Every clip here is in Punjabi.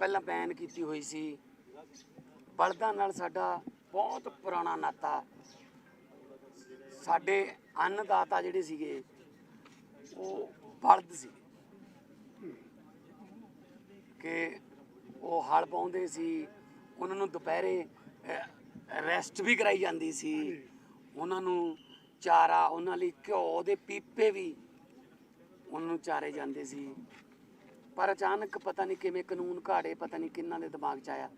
ਪਹਿਲਾਂ ਬੈਨ ਕੀਤੀ ਹੋਈ ਸੀ। ਬਲਦਾਂ ਨਾਲ ਸਾਡਾ ਬਹੁਤ ਪੁਰਾਣਾ ਨਾਤਾ। ਸਾਡੇ ਅੰਨਦਾਤਾ ਜਿਹੜੇ ਸੀਗੇ, ਉਹ ਬਲਦ ਸੀ। ਕਿ ਉਹ ਹਲ ਪਾਉਂਦੇ ਸੀ, ਉਹਨਾਂ ਨੂੰ ਦੁਪਹਿਰੇ ਰੈਸਟ ਵੀ ਕਰਾਈ ਜਾਂਦੀ ਸੀ। ਉਹਨਾਂ ਨੂੰ ਚਾਰਾ, ਉਹਨਾਂ ਲਈ ਘਿਓ ਦੇ ਪੀਪੇ ਵੀ ਉਹਨਾਂ ਨੂੰ ਚਾਰੇ ਜਾਂਦੇ ਸੀ। ਪਰ ਅਚਾਨਕ ਪਤਾ ਨਹੀਂ ਕਿਵੇਂ ਕਾਨੂੰਨ ਘਾੜੇ ਪਤਾ ਨਹੀਂ ਕਿੰਨਾਂ ਦੇ ਦਿਮਾਗ 'ਚ ਆਇਆ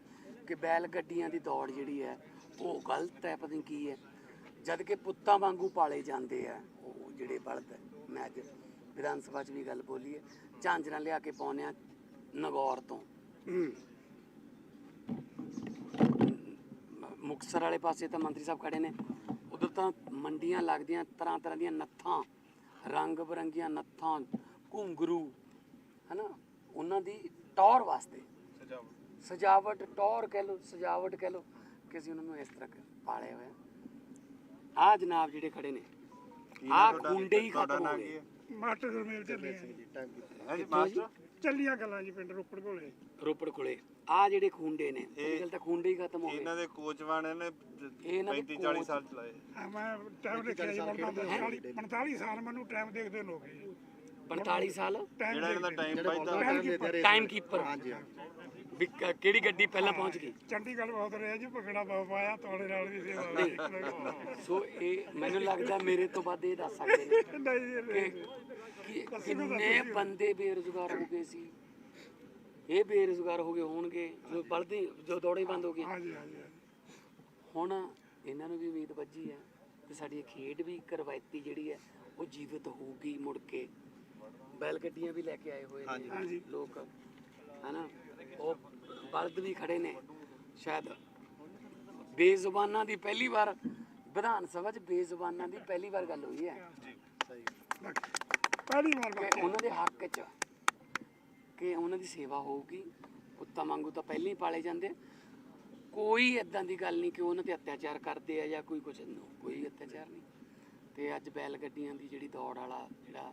ਕਿ ਬੈਲ ਗੱਡੀਆਂ ਦੀ ਦੌੜ ਜਿਹੜੀ ਹੈ ਉਹ ਗਲਤ ਹੈ ਪਤਾ ਨਹੀਂ ਕੀ ਹੈ। ਜਦ ਕਿ ਪੁੱਤਾਂ ਵਾਂਗੂ ਪਾਲੇ ਜਾਂਦੇ ਆ ਉਹ ਜਿਹੜੇ ਬਲਦ ਮੈਂ ਅੱਜ ਵਿਧਾਨ ਸਭਾ 'ਚ ਵੀ ਗੱਲ ਬੋਲੀ ਹੈ। ਝਾਂਜਰਾਂ ਲਿਆ ਕੇ ਪਾਉਂਦੇ ਆ ਨਗੌਰ ਤੋਂ। ਹੂੰ। ਮ- ਮੁਕਤਸਰ ਵਾਲੇ ਪਾਸੇ ਤਾਂ ਮੰਤਰੀ ਸਾਹਿਬ ਖੜੇ ਨੇ। ਉਧਰ ਤਾਂ ਮੰਡੀਆਂ ਲੱਗਦੀਆਂ ਤਰ੍ਹਾਂ ਤਰ੍ਹਾਂ ਦੀਆਂ ਨੱਥਾਂ ਰੰਗ ਬਰੰਗੀਆਂ ਨੱਥਾਂ ਘੁੰਗਰੂ ਦੀ ਟੌਰ ਵਾਸਤੇ। ਸਜਾਵਟ। ਟੌਰ ਕਹਿ ਲੋ ਸਜਾਵਟ ਕਹਿ ਲੋ ਕਿ ਅਸੀਂ ਉਹਨਾਂ ਨੂੰ ਇਸ ਤਰ੍ਹਾਂ ਪਾਲੇ ਹੋਏ ਆ ਜਨਾਬ ਜਿਹੜੇ ਖੜੇ ਨੇ ਆ ਖੁੰਡੇ ਹੀ ਖਤਮ ਹੋ ਗਏ। ਮਾਸਟਰ ਗੁਰਮੇਲ ਚੱਲੀਆਂ ਹਾਂਜੀ ਮਾਸਟਰ? ਚੱਲੀਆਂ ਗੱਲਾਂ ਜੀ ਪਿੰਡ ਰੋਪੜ ਕੋਲੇ। ਰੋਪੜ ਕੋਲੇ। ਆ ਜਿਹੜੇ ਖੁੰਡੇ ਨੇ ਇਹ ਗੱਲ ਤਾਂ ਖੁੰਡੇ ਹੀ ਖਤਮ ਹੋ ਗਏ। ਇਹਨਾਂ ਦੇ ਕੋਚਵਾਨ ਨੇ ਇਹਨਾਂ ਦੇ 35 40 ਕੋਚ- ਸਾਲ ਚਲਾਏ। ਮੈਂ ਟਾਈਮ ਦੇਖਿਆ ਜੀ ਵਰਨਾ 45 45 ਸਾਲ ਮੈਨੂੰ ਟਾਈਮ ਦੇਖਦੇ ਲੋਕ ਜੀ 45 ਸਾਲ। ਟਾਈਮ ਜਿਹੜਾ ਇਹਨਾਂ ਦਾ ਟਾਈਮ ਪਾਈਦਾ ਟਾਈਮ ਕੀਪਰ ਵੀ ਕ- ਕਿਹੜੀ ਗੱਡੀ ਪਹਿਲਾਂ ਪਹੁੰਚ ਗਈ? ਚੰਡੀਗੜ੍ਹ ਬਹੁਤ ਰਿਹਾ ਜੀ ਭਗੜਾ ਬਹੁਤ ਪਾਇਆ ਤੁਹਾਡੇ ਨਾਲ ਵੀ ਸੇਵਾ ਹੋਈ। ਸੋ ਇਹ ਮੈਨੂੰ ਲੱਗਦਾ ਮੇਰੇ ਤੋਂ ਵੱਧ ਇਹ ਦੱਸ ਸਕਦੇ ਨੇ ਨਹੀਂ ਜੀ, ਕਿ ਨਹੀਂ। ਕਿ ਕਿੰਨੇ ਬੰਦੇ ਬੇਰੁਜ਼ਗਾਰ ਹੋ ਗਏ ਸੀ। ਇਹ ਬੇਰੁਜ਼ਗਾਰ ਹੋ ਗਏ ਹੋਣਗੇ ਜੋ ਬਲਦੇ ਜੋ ਦੌੜੇ ਬੰਦ ਹੋ ਗਏ। ਹਾਂਜੀ ਹਾਂਜੀ ਹਾਂਜੀ। ਹੁਣ ਇਹਨਾਂ ਨੂੰ ਵੀ ਉਮੀਦ ਵੱਜੀ ਹੈ ਕਿ ਸਾਡੀ ਇਹ ਖੇਡ ਵੀ ਇੱਕ ਰਵਾਇਤੀ ਜਿਹੜੀ ਹੈ ਉਹ ਜੀਵਿਤ ਹੋਊਗੀ ਮੁੜ ਕੇ। ਬੈਲ ਗੱਡੀਆਂ ਵੀ ਲੈ ਕੇ ਆਏ ਹੋਏ ਨੇ ਹਾਂਜੀ। ਲੋਕ ਹਨਾ? ਉਹ ਬਲਦ ਵੀ ਖੜੇ ਨੇ। ਸ਼ਾਇਦ ਬੇਜ਼ੁਬਾਨਾਂ ਦੀ ਪਹਿਲੀ ਵਾਰ ਵਿਧਾਨ ਸਭਾ 'ਚ ਬੇਜ਼ੁਬਾਨਾਂ ਦੀ ਪਹਿਲੀ ਵਾਰ ਗੱਲ ਹੋਈ ਹੈ। ਪਹਿਲੀ ਵਾਰ ਕਿ ਉਹਨਾਂ ਦੇ ਹੱਕ 'ਚ ਕਿ ਉਹਨਾਂ ਦੀ ਸੇਵਾ ਹੋਊਗੀ ਪੁੱਤਾਂ ਵਾਂਗੂ ਤਾਂ ਪਹਿਲਾਂ ਹੀ ਪਾਲੇ ਜਾਂਦੇ। ਕੋਈ ਇਦਾਂ ਦੀ ਗੱਲ ਨਹੀਂ ਕਿ ਉਹਨਾਂ ਤੇ ਅਤਿਆਚਾਰ ਕਰਦੇ ਆ ਜਾਂ ਕੋਈ ਕੁਝ ਕੋਈ ਅਤਿਆਚਾਰ ਨਹੀਂ। ਤੇ ਅੱਜ ਬੈਲ ਗੱਡੀਆਂ ਦੀ ਜਿਹੜੀ ਦੌੜ ਵਾਲਾ ਜਿਹੜਾ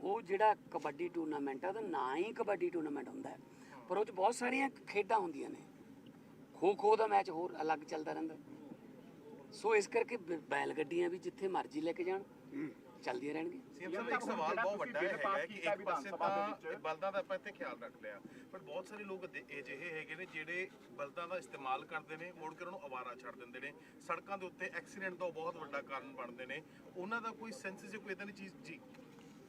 ਉਹ ਜਿਹੜਾ ਕਬੱਡੀ ਟੂਰਨਾਮੈਂਟ ਆ ਉਹਦਾ ਨਾਂ ਹੀ ਕਬੱਡੀ ਟੂਰਨਾਮੈਂਟ ਹੁੰਦਾ ਹੈ। ਪਰ ਉਹ 'ਚ ਬਹੁਤ ਸਾਰੀਆਂ ਖੇਡਾਂ ਹੁੰਦੀਆਂ ਨੇ। ਖੋ ਖੋ ਦਾ ਮੈਚ ਹੋਰ ਅਲੱਗ ਚੱਲਦਾ ਰਹਿੰਦਾ ਸੋ ਇਸ ਕਰਕੇ ਬ- ਬੈਲ ਗੱਡੀਆਂ ਵੀ ਜਿੱਥੇ ਮਰਜ਼ੀ ਲੈ ਕੇ ਜਾਣ ਚੱਲਦੀਆਂ ਰਹਿਣਗੀਆਂ। ਸੀਐਮ ਸਾਹਿਬ ਇੱਕ ਸਵਾਲ ਬਹੁਤ ਵੱਡਾ ਇਹ ਹੈਗਾ ਕਿ ਇੱਕ ਪਾਸੇ ਤਾਂ ਇਹ ਬਲਦਾਂ ਦਾ ਆਪਾਂ ਇੱਥੇ ਖਿਆਲ ਰੱਖ ਲਿਆ ਪਰ ਬਹੁਤ ਸਾਰੇ ਲੋਕ ਅਜਿ- ਅਜਿਹੇ ਹੈਗੇ ਨੇ ਜਿਹੜੇ ਬਲਦਾਂ ਦਾ ਇਸਤੇਮਾਲ ਕਰਦੇ ਨੇ ਮੁੜ ਕੇ ਉਹਨਾਂ ਨੂੰ ਅਵਾਰਾ ਛੱਡ ਦਿੰਦੇ ਨੇ। ਸੜਕਾਂ ਦੇ ਉੱਤੇ ਐਕਸੀਡੈਂਟ ਦਾ ਬਹੁਤ ਵੱਡਾ ਕਾਰਨ ਬਣਦੇ ਨੇ। ਉਹਨਾਂ ਦਾ ਕੋਈ ਸੈਂਸ ਜੇ ਕੋਈ ਇਦਾਂ ਦੀ ਚੀਜ਼ ਜੀ?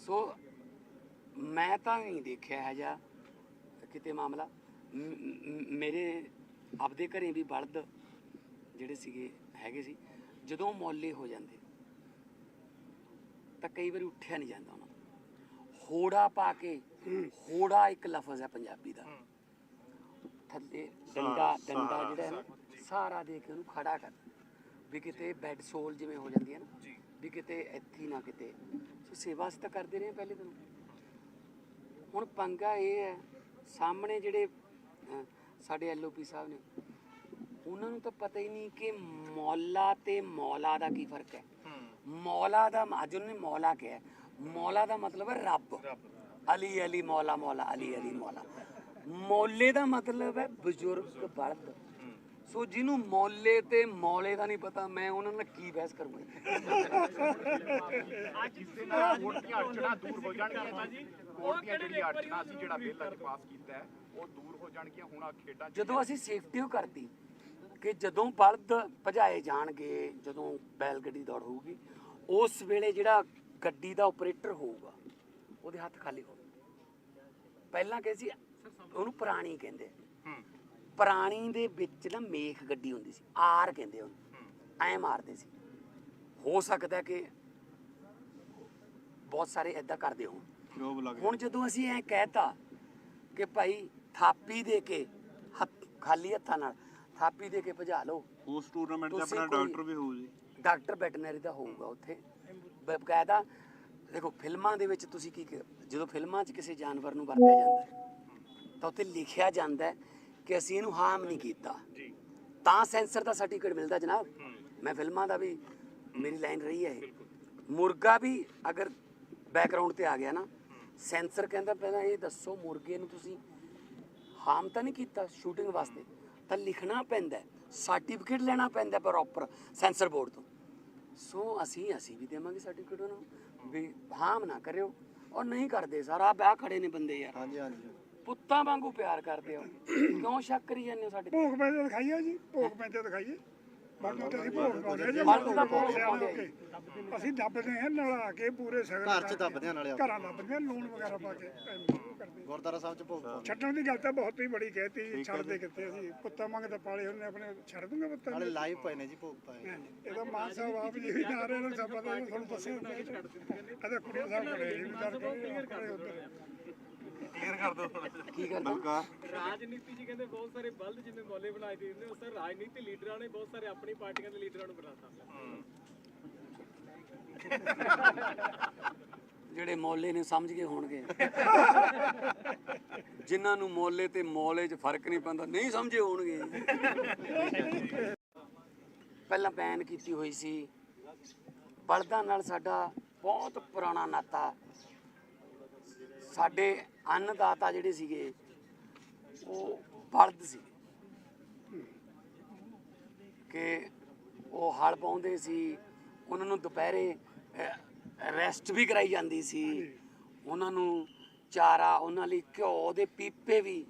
ਸੋ ਮੈਂ ਤਾਂ ਨਹੀਂ ਦੇਖਿਆ ਹੈ ਜਾਂ ਕਿਤੇ ਮਾਮਲਾ। ਮੇਰੇ ਆਪਦੇ ਘਰੇ ਵੀ ਬਲਦ ਜਿਹੜੇ ਸੀਗੇ ਹੈਗੇ ਸੀ ਜਦੋਂ ਮੌਲੇ ਹੋ ਜਾਂਦੇ ਤਾਂ ਕਈ ਵਾਰੀ ਉੱਠਿਆ ਨਹੀਂ ਜਾਂਦਾ ਉਹਨਾਂ ਹੋੜਾ ਪਾ ਕੇ ਹੋੜਾ ਇੱਕ ਲਫ਼ਜ਼ ਹੈ ਪੰਜਾਬੀ ਦਾ। ਥੱਲੇ ਡੰਡਾ ਡੰਡਾ ਜਿਹੜਾ ਹੈ ਸਾਰਾ ਦੇ ਕੇ ਉਹਨੂੰ ਖੜਾ ਕਰ ਵੀ ਕਿਤੇ ਬੈੱਡ ਸੋਲ ਜਿਵੇਂ ਹੋ ਜਾਂਦੀ ਹੈ ਨਾ ਜੀ। ਵੀ ਕਿਤੇ ਇੱਥੇ ਨਾ ਕਿਤੇ। ਸੋ ਸੇਵਾ ਅਸੀਂ ਤਾਂ ਕਰਦੇ ਰਹੇ ਪਹਿਲੇ ਦਿਨ। ਹੁਣ ਪੰਗਾ ਇਹ ਹੈ ਸਾਹਮਣੇ ਜਿਹੜੇ ਸਾਡੇ ਐਲਓਪੀ ਸਾਹਿਬ ਨੇ ਉਹਨਾਂ ਨੂੰ ਤਾਂ ਪਤਾ ਹੀ ਨਹੀਂ ਕਿ ਮੌਲਾ ਤੇ ਮੌਲਾ ਦਾ ਕੀ ਫ਼ਰਕ ਹੈ। ਮੌਲਾ ਦਾ ਅੱਜ ਉਹਨੇ ਮੌਲਾ ਕਿਹਾ। ਮੌਲਾ ਦਾ ਮਤਲਬ ਹੈ ਰੱਬ। ਅਲੀ ਅਲੀ ਮੌਲਾ ਮੌਲਾ ਅਲੀ ਅਲੀ ਮੌਲਾ। ਮੌਲੇ ਦਾ ਮਤਲਬ ਹੈ ਬਜ਼ੁਰਗ ਬਲਦ। ਸੋ ਜਿਹਨੂੰ ਮੌਲੇ ਤੇ ਮੌਲੇ ਦਾ ਨਹੀਂ ਪਤਾ ਮੈਂ ਉਹਨਾਂ ਨਾਲ ਕੀ ਬਹਿਸ ਕਰੂੰਗਾ? ਜਿਸ ਦੇ ਨਾਲ ਵੋਟ ਦੀਆਂ ਅੜਚਣਾ ਦੂਰ ਹੋ ਜਾਣਗੀਆਂ ਜੀ। ਵੋਟ ਦੀਆਂ ਜਿਹੜੀਆਂ ਅੜਚਣਾ ਸੀ ਜਿਹੜਾ ਬਿੱਲ ਅੱਜ ਪਾਸ ਕੀਤਾ ਹੈ ਉਹ ਦੂਰ ਹੋ ਜਾਣਗੀਆਂ। ਹੁਣ ਆ ਖੇਡਾਂ 'ਚ ਜਦੋਂ ਅਸੀਂ ਸੇਫਟੀ ਉਹ ਕਰਤੀ ਕਿ ਜਦੋਂ ਬਲਦ ਭਜਾਏ ਜਾਣਗੇ ਜਦੋਂ ਬੈਲ ਗੱਡੀ ਦੌੜ ਹੋਊਗੀ ਉਸ ਵੇਲੇ ਜਿਹੜਾ ਗੱਡੀ ਦਾ ਆਪਰੇਟਰ ਹੋਊਗਾ ਉਹਦੇ ਹੱਥ ਖਾਲੀ ਹੋਣ ਪਹਿਲਾਂ ਕਹਿੰਦੇ ਸੀ ਉਹਨੂੰ ਪੁਰਾਣੀ ਕਹਿੰਦੇ। ਪੁਰਾਣੀ ਦੇ ਵਿੱਚ ਨਾ ਮੇਖ ਗੱਡੀ ਹੁੰਦੀ ਸੀ ਆਰ ਕਹਿੰਦੇ ਉਹਨੂੰ। ਐ ਮਾਰਦੇ ਸੀ। ਹੋ ਸਕਦਾ ਕਿ ਬਹੁਤ ਸਾਰੇ ਐਦਾਂ ਕਰਦੇ ਹੋਣ। ਜੋਬ ਲੱਗ ਹੁਣ ਜਦੋਂ। ਅਸੀਂ ਐ ਕਹਿਤਾ ਕਿ ਭਾਈ ਥਾਪੀ ਦੇ ਕੇ ਹੱਥ ਖਾਲੀ ਹੱਥਾਂ ਨਾਲ ਥਾਪੀ ਦੇ ਕੇ ਭਜਾ ਲਓ। ਉਸ ਟੂਰਨਾਮੈਂਟ ਤੁਸੀਂ ਆਪਣਾ ਕੋਈ- ਡਾਕਟਰ ਵੀ ਹੋਊ ਜੀ। ਡਾਕਟਰ ਵੈਟਰਨਰੀ ਦਾ ਹੋਊਗਾ ਉੱਥੇ। ਬਕਾਇਦਾ ਦੇਖੋ ਫਿਲਮਾਂ ਦੇ ਵਿੱਚ ਤੁਸੀਂ ਕੀ ਕੀ- ਜਦੋਂ ਫਿਲਮਾਂ 'ਚ ਕਿਸੇ ਜਾਨਵਰ ਨੂੰ ਵਰਤਿਆ ਜਾਂਦਾ ਹੈ ਤਾਂ ਉੱਥੇ ਲਿਖਿਆ ਜਾਂਦਾ ਹੈ ਕਿ ਅਸੀਂ ਇਹਨੂੰ ਹਾਰਮ ਨਹੀਂ ਕੀਤਾ। ਜੀ। ਤਾਂ ਸੈਂਸਰ ਦਾ ਸਰਟੀਫਿਕੇਟ ਮਿਲਦਾ ਜਨਾਬ। ਮੈਂ ਫਿਲਮਾਂ ਦਾ ਵੀ ਮੇਰੀ ਲਾਈਨ ਰਹੀ ਹੈ। ਇਹ ਮੁਰਗਾ ਵੀ ਅਗਰ ਬੈਕਗ੍ਰਾਉਂਡ ਤੇ ਆ ਗਿਆ ਨਾ ਸੈਂਸਰ ਕਹਿੰਦਾ ਪਹਿਲਾਂ ਇਹ ਦੱਸੋ ਮੁਰਗੇ ਨੂੰ ਤੁਸੀਂ ਹਾਰਮ ਤਾਂ ਨਹੀਂ ਕੀਤਾ ਸ਼ੂਟਿੰਗ ਵਾਸਤੇ? ਤਾਂ ਲਿਖਣਾ ਪੈਂਦਾ ਸਰਟੀਫਿਕੇਟ ਲੈਣਾ ਪੈਂਦਾ ਪ੍ਰੋਪਰ ਸੈਂਸਰ ਬੋਰਡ ਤੋਂ। ਸੋ ਅਸੀਂ ਅਸੀਂ ਵੀ ਦੇਵਾਂਗੇ ਸਰਟੀਫਿਕੇਟ ਉਹਨਾਂ ਨੂੰ ਵੀ ਹਾਰਮ ਨਾ ਕਰਿਓ। ਔਰ ਨਹੀਂ ਕਰਦੇ ਸਾਰਾ ਵਿਆਹ ਖੜੇ ਨੇ ਬੰਦੇ ਯਾਰ। ਹਾਂਜੀ ਹਾਂਜੀ। ਪੁੱਤਾਂ ਵਾਂਗੂ ਪਿਆਰ ਕਰਦੇ ਹੋ। ਕਿਉਂ ਸ਼ੱਕ ਕਰੀ ਜਾਂਦੇ ਹੋ ਸਾਡੇ ਤੇ? ਭੋਗ ਪੈਂਦੇ ਦਿਖਾਈਏ ਜੀ ਭੋਗ ਪੈਂਦੇ ਦਿਖਾਈਏ। ਬਾਕੀ ਤੇ ਅਸੀਂ ਭੋਗ ਪਾਉਂਦੇ ਜੀ ਬਲਦ ਦਾ ਭੋਗ ਸਿਆਲ ਪਾਉਂਦੇ ਕੇ। ਅਸੀਂ ਦੱਬਦੇ ਹਾਂ ਨਲਾ ਕੇ ਪੂਰੇ ਸਗਨ ਘਰ 'ਚ ਦੱਬਦੇ ਹਾਂ ਨਾਲੇ। ਘਰਾਂ ਦੱਬਦੇ ਹਾਂ ਲੂਣ ਵਗੈਰਾ ਪਾ ਕੇ ਐਵੇਂ ਉਹ ਕਰਦੇ ਗੁਰਦਾਰਾ ਸਾਹਿਬ 'ਚ ਭੋਗ ਪਾਉਂਦੇ। ਛੱਡਣ ਦੀ ਗੱਲ ਤਾਂ ਬਹੁਤ ਹੀ ਬੜੀ ਕਹਿਤੀ ਛੱਡਦੇ ਕਿੱਥੇ ਅਸੀਂ ਕੁੱਤਾ ਮੰਗਦੇ ਪਾਲੇ ਹੁੰਦੇ ਆਪਣੇ ਛੱਡ ਦੂੰਗੇ ਪੁੱਤਾਂ ਨਾਲੇ ਨੂੰ। ਲਾਈਵ ਪਏ ਨੇ ਜੀ ਭੋਗ ਪਾਏ। ਇਹਦਾ ਮਾਨ ਸਾਹਿਬ ਆਪ ਜੀ ਵੀ ਜਾ ਰਹੇ ਨੇ ਸਭ ਪਤਾ ਤੁਹਾਨੂੰ ਦੱਸਿਆ ਇਹਦਾ ਕੁੜੀ ਸਾਹਿਬ ਖੜੇ ਜੀ ਵਿਚਾਰ ਖੜੇ ਉੱਧਰ। ਕਲੀਅਰ ਕਰ ਦਿਓ। ਕੀ ਕਰਦਾ ਬਲਕਾਰ ਰਾਜਨੀਤੀ ਜੀ ਕਹਿੰਦੇ ਬਹੁਤ ਸਾਰੇ ਬਲਦ ਜਿਵੇਂ ਮੌਲੇ ਬਣਾਏ ਦੇ ਨੇ ਉਸ ਤਰ੍ਹਾਂ ਰਾਜਨੀਤੀ ਲੀਡਰਾਂ ਨੇ ਬਹੁਤ ਸਾਰੇ ਆਪਣੀ ਪਾਰਟੀਆਂ ਦੇ ਲੀਡਰਾਂ ਨੂੰ ਬਣਾਤਾ। ਜਿਹੜੇ ਮੌਲੇ ਨੇ ਸਮਝ ਗਏ ਹੋਣਗੇ। ਜਿਨ੍ਹਾਂ ਨੂੰ ਮੌਲੇ ਤੇ ਮੌਲੇ 'ਚ ਫ਼ਰਕ ਨਹੀਂ ਪੈਂਦਾ ਨਹੀਂ ਸਮਝੇ ਹੋਣਗੇ। ਪਹਿਲਾਂ ਬੈਨ ਕੀਤੀ ਹੋਈ ਸੀ। ਬਲਦਾਂ ਨਾਲ ਸਾਡਾ ਬਹੁਤ ਪੁਰਾਣਾ ਨਾਤਾ। ਸਾਡੇ ਅੰਨਦਾਤਾ ਜਿਹੜੇ ਸੀਗੇ, ਉਹ ਬਲਦ ਸੀ। ਕਿ ਉਹ ਹਲ ਪਾਉਂਦੇ ਸੀ, ਉਹਨਾਂ ਨੂੰ ਦੁਪਹਿਰੇ ਰੈਸਟ ਵੀ ਕਰਾਈ ਜਾਂਦੀ ਸੀ। ਉਹਨਾਂ ਨੂੰ ਚਾਰਾ, ਉਹਨਾਂ ਲਈ ਘਿਓ ਦੇ ਪੀਪੇ ਵੀ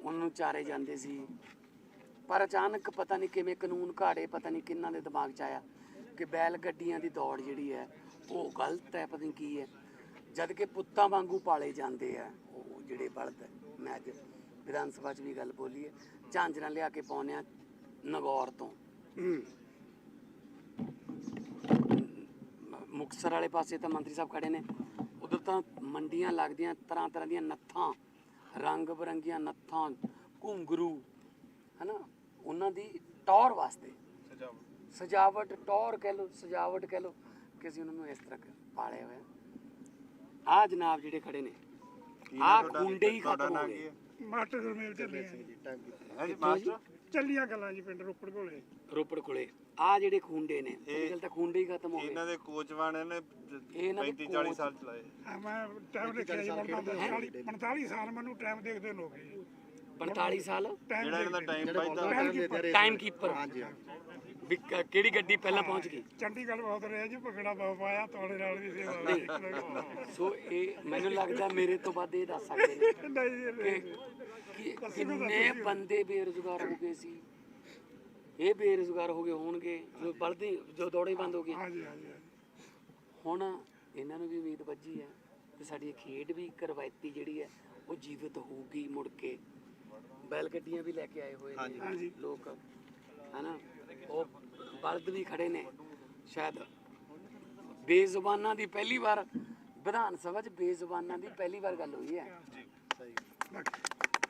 ਉਹਨਾਂ ਨੂੰ ਚਾਰੇ ਜਾਂਦੇ ਸੀ। ਪਰ ਅਚਾਨਕ ਪਤਾ ਨਹੀਂ ਕਿਵੇਂ ਕਾਨੂੰਨ ਘਾੜੇ, ਪਤਾ ਨਹੀਂ ਕਿੰਨਾਂ ਦੇ ਦਿਮਾਗ 'ਚ ਆਇਆ ਕਿ ਬੈਲ ਗੱਡੀਆਂ ਦੀ ਦੌੜ ਜਿਹੜੀ ਹੈ, ਉਹ ਗਲਤ ਹੈ, ਪਤਾ ਨਹੀਂ ਕੀ ਹੈ। ਜਦ ਕਿ ਪੁੱਤਾਂ ਵਾਂਗੂ ਪਾਲੇ ਜਾਂਦੇ ਆ ਉਹ ਜਿਹੜੇ ਬਲਦ ਮੈਂ ਅੱਜ ਵਿਧਾਨ ਸਭਾ 'ਚ ਵੀ ਗੱਲ ਬੋਲੀ ਹੈ ਝਾਂਜਰਾਂ ਲਿਆ ਕੇ ਪਾਉਂਦੇ ਆ ਨਗੌਰ ਤੋਂ। ਮ- ਮੁਕਤਸਰ ਵਾਲੇ ਪਾਸੇ ਤਾਂ ਮੰਤਰੀ ਸਾਹਿਬ ਖੜੇ ਨੇ ਉਧਰ ਤਾਂ ਮੰਡੀਆਂ ਲੱਗਦੀਆਂ ਤਰ੍ਹਾਂ ਤਰ੍ਹਾਂ ਦੀਆਂ ਨੱਥਾਂ ਰੰਗ ਬਰੰਗੀਆਂ ਨੱਥਾਂ ਘੁੰਗਰੂ ਹਨਾ? ਉਹਨਾਂ ਦੀ ਟੌਰ ਵਾਸਤੇ। ਸਜਾਵਟ। ਸਜਾਵਟ ਟੌਰ ਕਹਿ ਲਓ ਸਜਾਵਟ ਕਹਿ ਕਿ ਅਸੀਂ ਉਹਨਾਂ ਨੂੰ ਇਸ ਤਰ੍ਹਾਂ ਪਾਲੇ ਹੋਏ ਆ ਜਨਾਬ ਜਿਹੜੇ ਖੜੇ ਨੇ। ਆ ਖੁੰਡੇ ਹੀ ਖਤਮ ਹੋ ਨਾਂ ਗਏ। ਹੈ? ਮਾਸਟਰ ਗੁਰਮੇਲ ਚੱਲੀਆਂ ਹੈ ਜੀ ਮਾਸਟਰ? ਚੱਲੀਆਂ ਗੱਲਾਂ ਜੀ ਪਿੰਡ ਰੋਪੜ ਕੋਲੇ। ਰੋਪੜ ਕੋਲੇ। ਆ ਜਿਹੜੇ ਖੁੰਡੇ ਨੇ ਇਹ ਗੱਲ ਤਾਂ ਖੁੰਡੇ ਹੀ ਖਤਮ ਹੋ ਗਏ। ਇਹਨਾਂ ਦੇ ਕੋਚ ਵਾਣੇ ਨੇ ਇਹਨਾਂ ਦੇ 35 40 ਕੋਚ- ਸਾਲ ਚਲਾਏ। ਮੈਂ ਟਾਈਮ ਦੇਖਿਆ ਜੀ ਵਰਨਾ 40 45 ਸਾਲ ਮੈਨੂੰ ਟਾਈਮ ਦੇਖਦੇ ਲੋਕ ਜੀ। 45 ਸਾਲ? ਜਿਹੜਾ ਇਹਨਾਂ ਦਾ ਟਾਈਮ ਟਾਈਮ ਪਾਈਦਾ ਕੀਪਰ। ਟਾਈਮ ਕੀਪਰ ਵੀ ਕ- ਕਿਹੜੀ ਗੱਡੀ ਪਹਿਲਾਂ ਪਹੁੰਚ ਗਈ? ਚੰਡੀਗੜ੍ਹ ਬਹੁਤ ਰਿਹਾ ਜੀ ਪਕੜਾ ਬਹੁਤ ਪਾਇਆ ਤੁਹਾਡੇ ਨਾਲ ਵੀ ਸੇਵਾ ਸੋ ਇਹ ਮੈਨੂੰ ਲੱਗਦਾ ਮੇਰੇ ਤੋਂ ਵੱਧ ਇਹ ਦੱਸ ਸਕਦੇ ਨੇ ਜੀ, ਕਿ ਕਿ ਕਿੰਨੇ ਬੰਦੇ ਬੇਰੁਜ਼ਗਾਰ ਹੋ ਗਏ ਸੀ? ਇਹ ਬੇਰੁਜ਼ਗਾਰ ਹੋ ਗਏ ਹੋਣਗੇ ਜੋ ਬਲਦੇ ਜੋ ਦੌੜੇ ਬੰਦ ਹੋ ਗਏ। ਹਾਂਜੀ ਹਾਂਜੀ ਹਾਂਜੀ। ਹੁਣ ਇਹਨਾਂ ਨੂੰ ਵੀ ਉਮੀਦ ਵੱਜੀ ਹੈ ਕਿ ਸਾਡੀ ਖੇਡ ਵੀ ਇੱਕ ਰਵਾਇਤੀ ਜਿਹੜੀ ਹੈ ਉਹ ਜੀਵਿਤ ਹੋਊਗੀ ਮੁੜ ਕੇ। ਬੈਲ ਗੱਡੀਆਂ ਵੀ ਲੈ ਕੇ ਆਏ ਹੋਏ ਨੇ ਲੋਕ ਹਨਾ? ਉਹ ਬਲਦ ਵੀ ਖੜੇ ਨੇ ਸ਼ਾਇਦ ਬੇਜ਼ੁਬਾਨਾਂ ਦੀ ਪਹਿਲੀ ਵਾਰ ਵਿਧਾਨ ਸਭਾ 'ਚ ਬੇਜ਼ੁਬਾਨਾਂ ਦੀ ਪਹਿਲੀ ਵਾਰ ਗੱਲ ਹੋਈ ਹੈ।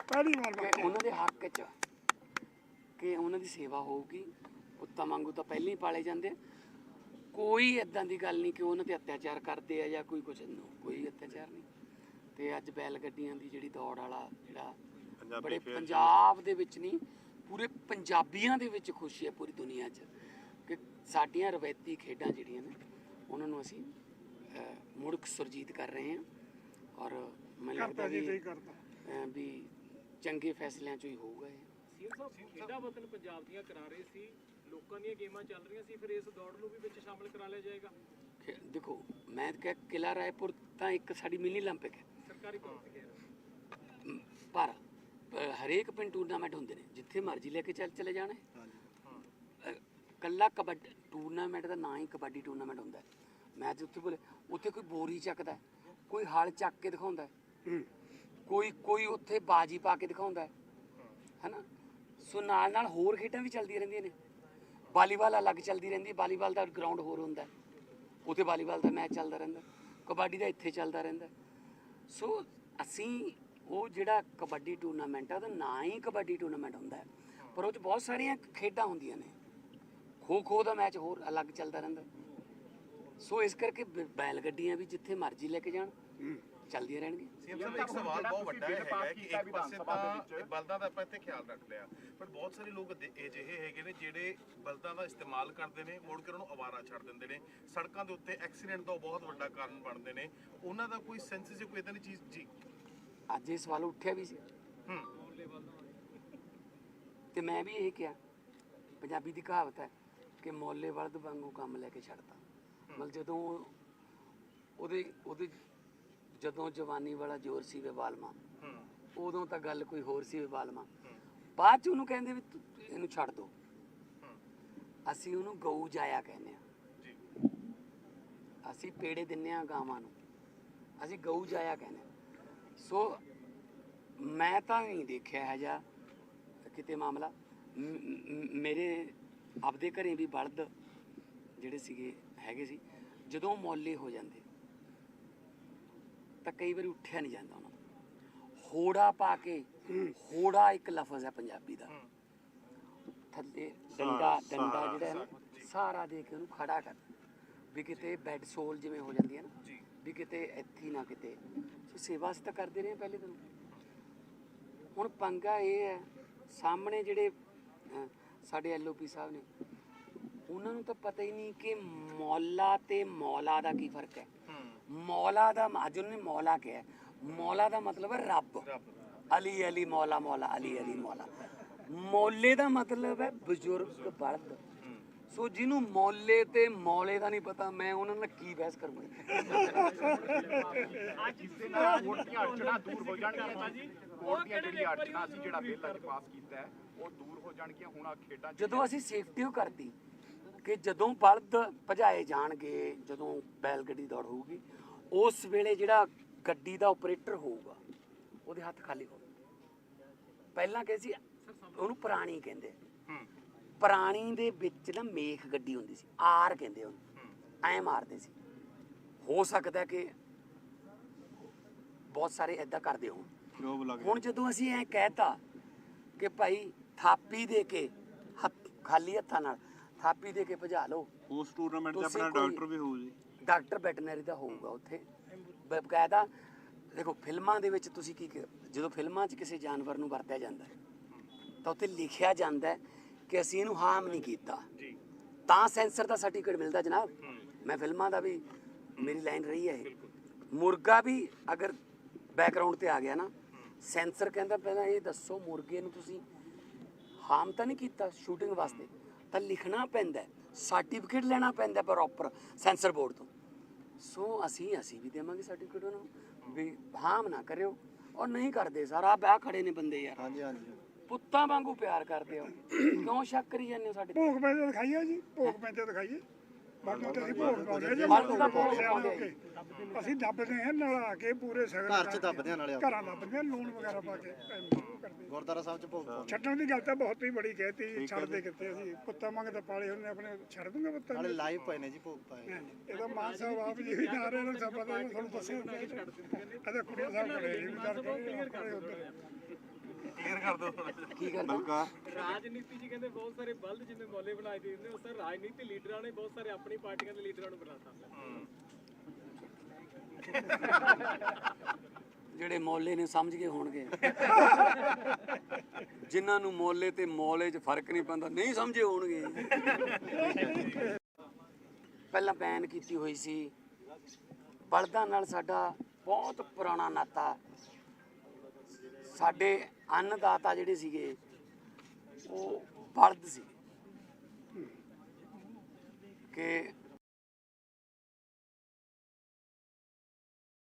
ਪਹਿਲੀ ਵਾਰ ਕਿ ਉਹਨਾਂ ਦੇ ਹੱਕ 'ਚ ਕਿ ਉਹਨਾਂ ਦੀ ਸੇਵਾ ਹੋਊਗੀ ਪੁੱਤਾਂ ਵਾਂਗੂ ਤਾਂ ਪਹਿਲਾਂ ਹੀ ਪਾਲੇ ਜਾਂਦੇ। ਕੋਈ ਇਦਾਂ ਦੀ ਗੱਲ ਨਹੀਂ ਕਿ ਉਹਨਾਂ ਤੇ ਅਤਿਆਚਾਰ ਕਰਦੇ ਆ ਜਾਂ ਕੋਈ ਕੁਝ ਕੋਈ ਅਤਿਆਚਾਰ ਨਹੀਂ। ਤੇ ਅੱਜ ਬੈਲ ਗੱਡੀਆਂ ਦੀ ਜਿਹੜੀ ਦੌੜ ਵਾਲਾ ਜਿਹੜਾ ਪੰਜਾਬੀ ਬੜੇ ਪੰਜਾਬ ਦੇ ਵਿੱਚ ਨਹੀਂ ਪੂਰੇ ਪੰਜਾਬੀਆਂ ਦੇ ਵਿੱਚ ਖੁਸ਼ੀ ਹੈ ਪੂਰੀ ਦੁਨੀਆ 'ਚ। ਸਾਡੀਆਂ ਰਵਾਇਤੀ ਖੇਡਾਂ ਜਿਹੜੀਆਂ ਨੇ ਉਹਨਾਂ ਨੂੰ ਅਸੀਂ ਅਹ, ਮੁੜ ਸੁਰਜੀਤ ਕਰ ਰਹੇ ਹਾਂ ਔਰ ਮੈਨੂੰ ਲੱਗਦਾ ਕਰਤਾ ਜੀ ਵੀ ਤੇ ਹੀ ਕਰਤਾ ਅਹ, ਵੀ ਚੰਗੇ ਫੈਸਲਿਆਂ 'ਚੋਂ ਹੀ ਹੋਊਗਾ ਇਹ ਸੀਐਮ ਸਾਹਿਬ ਖੇਡਾਂ ਵਤਨ ਪੰਜਾਬ ਦੀਆਂ ਕਰਾ ਰਹੇ ਸੀ ਲੋਕਾਂ ਦੀਆਂ ਗੇਮਾਂ ਚੱਲ ਰਹੀਆਂ ਸੀ ਫਿਰ ਇਸ ਦੌੜ ਨੂੰ ਵੀ ਵਿੱਚ ਸ਼ਾਮਲ ਕਰਾ ਲਿਆ ਜਾਏਗਾ ਖੇ- ਦੇਖੋ ਮੈਂ ਕਿਹਾ ਕਿਲਾ ਰਾਏਪੁਰ ਤਾਂ ਇੱਕ ਸਾਡੀ ਮਿਨੀ 올림픽 ਹੈ ਸਰਕਾਰੀ ਤੌਰ ਤੇ ਕਹਿ ਰਿਹਾ ਮ, ਪਰ ਅ, ਹਰੇਕ ਪਿੰਡ ਟੂਰਨਾਮੈਂਟ ਹੁੰਦੇ ਨੇ ਜਿੱਥੇ ਮਰਜ਼ੀ ਲੈ ਕੇ ਚੱਲ ਚਲੇ ਜਾਣੇ ਅ, ਕੱਲਾ ਕਬੱਡੀ ਟੂਰਨਾਮੈਂਟ ਦਾ ਨਾਂ ਹੀ ਕਬੱਡੀ ਟੂਰਨਾਮੈਂਟ ਹੁੰਦਾ ਹੈ। ਮੈਚ ਉੱਥੇ ਬੋਲੇ ਉੱਥੇ ਕੋਈ ਬੋਰੀ ਚੱਕਦਾ ਕੋਈ ਹਲ ਚੱਕ ਕੇ ਦਿਖਾਉਂਦਾ ਕੋਈ ਕੋਈ ਉੱਥੇ ਬਾਜੀ ਪਾ ਕੇ ਦਿਖਾਉਂਦਾ ਹੈ, ਹੈਨਾ? ਸੋ ਨਾਲ ਨਾਲ ਹੋਰ ਖੇਡਾਂ ਵੀ ਚੱਲਦੀਆਂ ਰਹਿੰਦੀਆਂ ਨੇ। ਵਾਲੀਬਾਲ ਅਲੱਗ ਚੱਲਦੀ ਰਹਿੰਦੀ ਹੈ, ਵਾਲੀਬਾਲ ਦਾ ਗਰਾਊਂਡ ਹੋਰ ਹੁੰਦਾ ਉੱਥੇ ਵਾਲੀਬਾਲ ਦਾ ਮੈਚ ਚੱਲਦਾ ਰਹਿੰਦਾ ਕਬੱਡੀ ਦਾ ਇੱਥੇ ਚੱਲਦਾ ਰਹਿੰਦਾ ਸੋ ਅਸੀਂ ਉਹ ਜਿਹੜਾ ਕਬੱਡੀ ਟੂਰਨਾਮੈਂਟ ਆ, ਉਹਦਾ ਨਾਂ ਹੀ ਕਬੱਡੀ ਟੂਰਨਾਮੈਂਟ ਹੁੰਦਾ ਪਰ ਉਹ 'ਚ ਬਹੁਤ ਸਾਰੀਆਂ ਖੇਡਾਂ ਹੁੰਦੀਆਂ ਨੇ। ਖੋ ਖੋ ਦਾ ਮੈਚ ਹੋਰ ਅਲੱਗ ਚੱਲਦਾ ਰਹਿੰਦਾ। ਸੋ ਇਸ ਕਰਕੇ ਬ- ਬੈਲ ਗੱਡੀਆਂ ਵੀ ਜਿੱਥੇ ਮਰਜ਼ੀ ਲੈ ਕੇ ਜਾਣ ਚੱਲਦੀਆਂ ਰਹਿਣਗੀਆਂ। ਸੀਐਮ ਸਾਹਿਬ ਇੱਕ ਸਵਾਲ ਬਹੁਤ ਵੱਡਾ ਹੈਗਾ ਕਿ ਇੱਕ ਪਾਸੇ ਤਾਂ ਇਹ ਬਲਦਾਂ ਦਾ ਆਪਾਂ ਇੱਥੇ ਖਿਆਲ ਰੱਖ ਲਿਆ ਪਰ ਬਹੁਤ ਸਾਰੇ ਲੋਕ ਅਜਿ- ਅਜਿਹੇ ਹੈਗੇ ਨੇ ਜਿਹੜੇ ਬਲਦਾਂ ਦਾ ਇਸਤੇਮਾਲ ਕਰਦੇ ਨੇ ਮੁੜ ਕੇ ਉਹਨਾਂ ਨੂੰ ਅਵਾਰਾ ਛੱਡ ਦਿੰਦੇ ਨੇ। ਸੜਕਾਂ ਦੇ ਉੱਤੇ ਐਕਸੀਡੈਂਟ ਦਾ ਬਹੁਤ ਵੱਡਾ ਕਾਰਨ ਬਣਦੇ ਨੇ। ਉਹਨਾਂ ਦਾ ਕੋਈ ਸੈਂਸ ਜੇ ਕੋਈ ਇਦਾਂ ਦੀ ਚੀਜ਼ ਜੀ? ਅੱਜ ਇਹ ਸਵਾਲ ਉੱਠਿਆ ਵੀ ਸੀ। ਹੂੰ। ਤੇ ਮੈਂ ਵੀ ਇਹ ਕਿਹਾ। ਪੰਜਾਬੀ ਦੀ ਕਹਾਵਤ ਹੈ ਕਿ ਮੌਲੇ ਵਲਦ ਵਾਂਗੂ ਕੰਮ ਲੈ ਕੇ ਛੱਡਤਾ। ਮਤਲਬ ਜਦੋਂ ਉਹਦੇ ਉਹਦੇ ਜਦੋਂ ਜਵਾਨੀ ਵਾਲਾ ਜ਼ੋਰ ਸੀ ਵੇ ਉਦੋਂ ਤਾਂ ਗੱਲ ਕੋਈ ਹੋਰ ਸੀ ਵੇ ਬਾਅਦ ਚ ਉਹਨੂੰ ਕਹਿੰਦੇ ਵੀ ਇਹਨੂੰ ਛੱਡ ਦੋ। ਅਸੀਂ ਉਹਨੂੰ ਗਊ ਜਾਇਆ ਕਹਿੰਦੇ ਆ ਅਸੀਂ ਪੇੜੇ ਦਿੰਨੇ ਆ ਗਾਵਾਂ ਨੂੰ। ਅਸੀਂ ਗਊ ਜਾਇਆ ਕਹਿੰਦੇ ਹਾਂ। ਸੋ ਮੈਂ ਤਾਂ ਨਹੀਂ ਦੇਖਿਆ ਹੈ ਜਾਂ ਕਿਤੇ ਮਾਮਲਾ। ਮੇਰੇ ਆਪਦੇ ਘਰੇ ਵੀ ਬਲਦ ਜਿਹੜੇ ਸੀਗੇ ਹੈਗੇ ਸੀ ਜਦੋਂ ਮੌਲੇ ਹੋ ਜਾਂਦੇ ਤਾਂ ਕਈ ਵਾਰੀ ਉੱਠਿਆ ਨਹੀਂ ਜਾਂਦਾ ਉਹਨਾਂ ਹੋੜਾ ਪਾ ਕੇ ਹੋੜਾ ਇੱਕ ਲਫ਼ਜ਼ ਹੈ ਪੰਜਾਬੀ ਦਾ। ਥੱਲੇ ਡੰਡਾ ਡੰਡਾ ਜਿਹੜਾ ਹੈ ਨਾ ਸਾਰਾ ਦੇ ਕੇ ਉਹਨੂੰ ਖੜਾ ਕਰ ਵੀ ਕਿਤੇ ਬੈੱਡ ਸੋਲ ਜਿਵੇਂ ਹੋ ਜਾਂਦੀ ਹੈ ਨਾ ਵੀ ਕਿਤੇ ਇੱਥੇ ਨਾ ਕਿਤੇ। ਸੇਵਾ ਅਸੀਂ ਤਾਂ ਕਰਦੇ ਰਹੇ ਪਹਿਲੇ ਦਿਨ। ਹੁਣ ਪੰਗਾ ਇਹ ਹੈ ਸਾਹਮਣੇ ਜਿਹੜੇ ਸਾਡੇ ਐਲਓਪੀ ਸਾਹਿਬ ਨੇ। ਉਹਨਾਂ ਨੂੰ ਤਾਂ ਪਤਾ ਹੀ ਨਹੀਂ ਕਿ ਮੌਲਾ ਤੇ ਮੌਲਾ ਦਾ ਕੀ ਫ਼ਰਕ ਹੈ। ਮੌਲਾ ਦਾ ਅੱਜ ਉਹਨੇ ਮੌਲਾ ਕਿਹਾ। ਮੌਲਾ ਦਾ ਮਤਲਬ ਹੈ ਰੱਬ। ਅਲੀ ਅਲੀ ਮੌਲਾ ਮੌਲਾ ਅਲੀ ਅਲੀ ਮੌਲਾ। ਮੌਲੇ ਦਾ ਮਤਲਬ ਹੈ ਬਜ਼ੁਰਗ ਬਲਦ। ਸੋ ਜਿਹਨੂੰ ਮੌਲੇ ਤੇ ਮੌਲੇ ਦਾ ਨਹੀਂ ਪਤਾ ਮੈਂ ਉਹਨਾਂ ਨਾਲ ਕੀ ਬਹਿਸ ਕਰੂੰਗਾ ਅੱਜ ਇਸ ਦੇ ਨਾਲ ਵੋਟ ਦੀਆਂ ਅੜਚਣਾ ਦੂਰ ਹੋ ਜਾਣਗੀਆਂ ਜੀ ਵੋਟ ਦੀਆਂ ਜਿਹੜੀਆਂ ਅੜਚਣਾ ਸੀ ਜਿਹੜਾ ਬਿੱਲ ਅੱਜ ਪਾਸ ਕੀਤਾ ਹੈ ਉਹ ਦੂਰ ਹੋ ਜਾਣਗੀਆਂ। ਹੁਣ ਆ ਖੇਡਾਂ 'ਚ ਜਦੋਂ ਅਸੀਂ ਸੇਫਟੀ ਉਹ ਕਰਤੀ ਕਿ ਜਦੋਂ ਬਲਦ ਭਜਾਏ ਜਾਣਗੇ ਜਦੋਂ ਬੈਲ ਗੱਡੀ ਦੌੜ ਹੋਊਗੀ ਉਸ ਵੇਲੇ ਜਿਹੜਾ ਗੱਡੀ ਦਾ ਆਪਰੇਟਰ ਹੋਊਗਾ ਉਹਦੇ ਹੱਥ ਖਾਲੀ ਹੋ ਪਹਿਲਾਂ ਕਹਿੰਦੇ ਸੀ ਉਹਨੂੰ ਪੁਰਾਣੀ ਕਹਿੰਦੇ। ਪੁਰਾਣੀ ਦੇ ਵਿੱਚ ਨਾ ਮੇਖ ਗੱਡੀ ਹੁੰਦੀ ਸੀ ਆਰ ਕਹਿੰਦੇ ਉਹਨੂੰ। ਐ ਮਾਰਦੇ ਸੀ। ਹੋ ਸਕਦਾ ਕਿ ਬਹੁਤ ਸਾਰੇ ਐਦਾਂ ਕਰਦੇ ਹੋਣ। ਲੱਗ ਹੁਣ ਜਦੋਂ। ਅਸੀਂ ਐ ਕਹਿਤਾ ਕਿ ਭਾਈ ਥਾਪੀ ਦੇ ਕੇ ਖਾਲੀ ਹੱਥਾਂ ਨਾਲ ਥਾਪੀ ਦੇ ਕੇ ਭਜਾ ਲਓ। ਉਸ ਟੂਰਨਾਮੈਂਟ ਤੁਸੀਂ ਆਪਣਾ ਡਾਕਟਰ ਵੀ ਹੋਊ ਜੀ। ਡਾਕਟਰ ਵੈਟਰਨਰੀ ਦਾ ਹੋਊਗਾ ਉੱਥੇ। ਬਕਾਇਦਾ ਦੇਖੋ ਫਿਲਮਾਂ ਦੇ ਵਿੱਚ ਤੁਸੀਂ ਕੀ ਕ- ਜਦੋਂ ਫਿਲਮਾਂ 'ਚ ਕਿਸੇ ਜਾਨਵਰ ਨੂੰ ਵਰਤਿਆ ਜਾਂਦਾ ਹੈ ਤਾਂ ਉੱਥੇ ਲਿਖਿਆ ਜਾਂਦਾ ਹੈ ਕਿ ਅਸੀਂ ਇਹਨੂੰ ਹਾਰਮ ਨਹੀਂ ਕੀਤਾ। ਜੀ। ਤਾਂ ਸੈਂਸਰ ਦਾ ਸਰਟੀਫਿਕੇਟ ਮਿਲਦਾ ਜਨਾਬ। ਮੈਂ ਫਿਲਮਾਂ ਦਾ ਵੀ ਮੇਰੀ ਲਾਈਨ ਰਹੀ ਹੈ ਇਹ। ਮੁਰਗਾ ਵੀ ਅਗਰ ਬੈਕਗ੍ਰਾਉਂਡ ਤੇ ਆ ਗਿਆ ਨਾ ਸੈਂਸਰ ਕਹਿੰਦਾ ਪਹਿਲਾਂ ਇਹ ਦੱਸੋ ਮੁਰਗੇ ਨੂੰ ਤੁਸੀਂ ਹਾਰਮ ਤਾਂ ਨਹੀਂ ਕੀਤਾ ਸ਼ੂਟਿੰਗ ਵਾਸਤੇ? ਤਾਂ ਲਿਖਣਾ ਪੈਂਦਾ ਸਰਟੀਫਿਕੇਟ ਲੈਣਾ ਪੈਂਦਾ ਪ੍ਰੋਪਰ ਸੈਂਸਰ ਬੋਰਡ ਤੋਂ। ਸੋ ਅਸੀਂ ਅਸੀਂ ਵੀ ਦੇਵਾਂਗੇ ਸਰਟੀਫਿਕੇਟ ਉਹਨਾਂ ਨੂੰ ਵੀ ਹਾਰਮ ਨਾ ਕਰਿਓ। ਔਰ ਨਹੀਂ ਕਰਦੇ ਸਾਰਾ ਵਿਆਹ ਖੜੇ ਨੇ ਬੰਦੇ ਯਾਰ। ਹਾਂਜੀ ਹਾਂਜੀ। ਪੁੱਤਾਂ ਵਾਂਗੂ ਪਿਆਰ ਕਰਦੇ ਹੋ। ਕਿਉਂ ਸ਼ੱਕ ਕਰੀ ਜਾਂਦੇ ਹੋ ਸਾਡੇ ਤੇ? ਭੋਗ ਪੈਂਦੇ ਦਿਖਾਈਏ ਜੀ ਭੋਗ ਪੈਂਦੇ ਦਿਖਾਈਏ। ਬਾਕੀ ਤੇ ਅਸੀਂ ਭੋਗ ਪਾਉਂਦੇ ਜੀ ਬਾਕੀ ਤਾਂ ਭੋਗ ਸਿਆਲ ਪਾਉਂਦੇ। ਅਸੀਂ ਦੱਬਦੇ ਹਾਂ ਨਲਾ ਕੇ ਪੂਰੇ ਸਗਨ ਘਰ 'ਚ ਦੱਬਦੇ ਹਾਂ ਨਾਲੇ ਘਰਾਂ ਦੱਬਦੇ ਹਾਂ ਲੂਣ ਵਗੈਰਾ ਪਾ ਕੇ ਐਵੇਂ ਉਹ ਕਰਦੇ ਗੁਰਦਾਰਾ ਸਾਹਿਬ 'ਚ ਭੋਗ ਪਾਉਂਦੇ ਛੱਡਣ ਦੀ ਗੱਲ ਤਾਂ ਬਹੁਤ ਹੀ ਬੜੀ ਕਹਿਤੀ ਛੱਡਦੇ ਕਿੱਥੇ ਅਸੀਂ ਕੁੱਤਾ ਮੰਗਦੇ ਪਾਲੇ ਹੁੰਦੇ ਆਪਣੇ ਛੱਡ ਦੂੰਗੇ ਪੁੱਤਾਂ ਨਾਲੇ ਨੂੰ। ਲਾਈਵ ਪਏ ਨੇ ਜੀ ਭੋਗ ਪਾਏ। ਇਹਦਾ ਮਾਨ ਸਾਹਿਬ ਆਪ ਜੀ ਵੀ ਜਾ ਰਹੇ ਨੇ ਸਭ ਪਤਾ ਤੁਹਾਨੂੰ ਦੱਸਿਆ ਇਹਦਾ ਕੁੜੀ ਸਾਹਿਬ ਖੜੇ ਜੀ ਵਿਚਾਰ ਕੇ ਉੱਧਰ ਕਲੀਅਰ ਕਰ ਦਿਓ। ਕੀ ਕਰਦਾ ਬਲਕਾਰ ਰਾਜਨੀਤੀ ਜੀ ਕਹਿੰਦੇ ਬਹੁਤ ਸਾਰੇ ਬਲਦ ਜਿਵੇਂ ਮੌਲੇ ਬਣਾਏ ਦੇ ਦਿੰਦੇ ਉਸ ਤਰ੍ਹਾਂ ਰਾਜਨੀਤੀ ਲੀਡਰਾਂ ਨੇ ਬਹੁਤ ਸਾਰੇ ਆਪਣੀ ਪਾਰਟੀਆਂ ਦੇ ਲੀਡਰਾਂ ਨੂੰ ਬਣਾਤਾ। ਜਿਹੜੇ ਮੌਲੇ ਨੇ ਸਮਝ ਗਏ ਹੋਣਗੇ। ਜਿਨ੍ਹਾਂ ਨੂੰ ਮੌਲੇ ਤੇ ਮੌਲੇ 'ਚ ਫ਼ਰਕ ਨਹੀਂ ਪੈਂਦਾ ਨਹੀਂ ਸਮਝੇ ਹੋਣਗੇ। ਪਹਿਲਾਂ ਬੈਨ ਕੀਤੀ ਹੋਈ ਸੀ। ਬਲਦਾਂ ਨਾਲ ਸਾਡਾ ਬਹੁਤ ਪੁਰਾਣਾ ਨਾਤਾ। ਸਾਡੇ ਅੰਨਦਾਤਾ ਜਿਹੜੇ ਸੀਗੇ ਉਹ ਬਲਦ ਸੀ ਕਿ